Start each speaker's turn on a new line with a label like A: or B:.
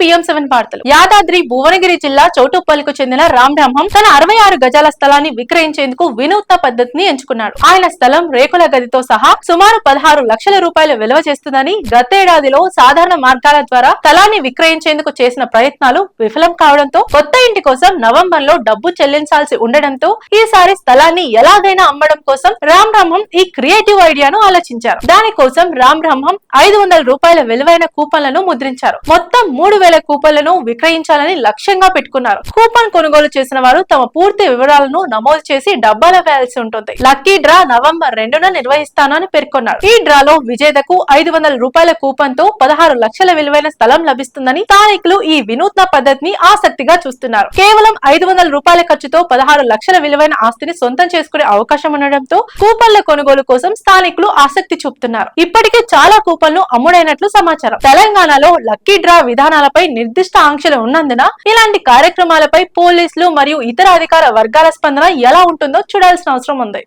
A: PM seven వార్తలు. యాదాద్రి భువనగిరి జిల్లా చౌటుప్పల్లికు చెందిన రామ్ బ్రహ్మం తన అరవై ఆరు గజాల స్థలాన్ని విక్రయించేందుకు వినూత్న పద్ధతిని ఎంచుకున్నాడు. ఆయన స్థలం రేకుల గదితో సహా సుమారు పదహారు లక్షల రూపాయలు విలువ చేస్తుందని గతేడాదిలో సాధారణ మార్గాల ద్వారా స్థలాన్ని విక్రయించేందుకు చేసిన ప్రయత్నాలు విఫలం కావడంతో కొత్త ఇంటి కోసం నవంబర్లో డబ్బు చెల్లించాల్సి ఉండడంతో ఈసారి స్థలాన్ని ఎలాగైనా అమ్మడం కోసం రామ్ బ్రహ్మం ఈ క్రియేటివ్ ఐడియాను ఆలోచించారు. దానికోసం రామ్ బ్రహ్మం ఐదు వందల రూపాయల విలువైన కూపన్లను ముద్రించారు. మొత్తం మూడు వేల కూపన్లను విక్రయించాలని లక్ష్యంగా పెట్టుకున్నారు. కూపన్ కొనుగోలు చేసిన వారు తమ పూర్తి వివరాలను నమోదు చేసి డబ్బాలో వేయాల్సి ఉంటుంది. లక్కీ డ్రా నవంబర్ రెండున నిర్వహిస్తానని పేర్కొన్నారు. ఈ డ్రాలో విజేతకు ఐదు వందల రూపాయల కూపన్తో పదహారు లక్షల విలువైన స్థలం లభిస్తుందని స్థానికులు ఈ వినూత్న పద్ధతిని ఆసక్తిగా చూస్తున్నారు. కేవలం ఐదు వందల రూపాయల ఖర్చుతో పదహారు లక్షల విలువైన ఆస్తిని సొంతం చేసుకునే అవకాశం ఉండడంతో కూపన్ల కొనుగోలు కోసం స్థానికులు ఆసక్తి చూపుతున్నారు. ఇప్పటికే చాలా కూపన్లు అమ్ముడైనట్లు సమాచారం. తెలంగాణలో లక్కీ డ్రా విధానాలపై నిర్దిష్ట ఆంక్షలు ఉన్నందున ఇలాంటి కార్యక్రమాలపై పోలీసులు మరియు ఇతర అధికార వర్గాల స్పందన ఎలా ఉంటుందో చూడాల్సిన అవసరం ఉంది.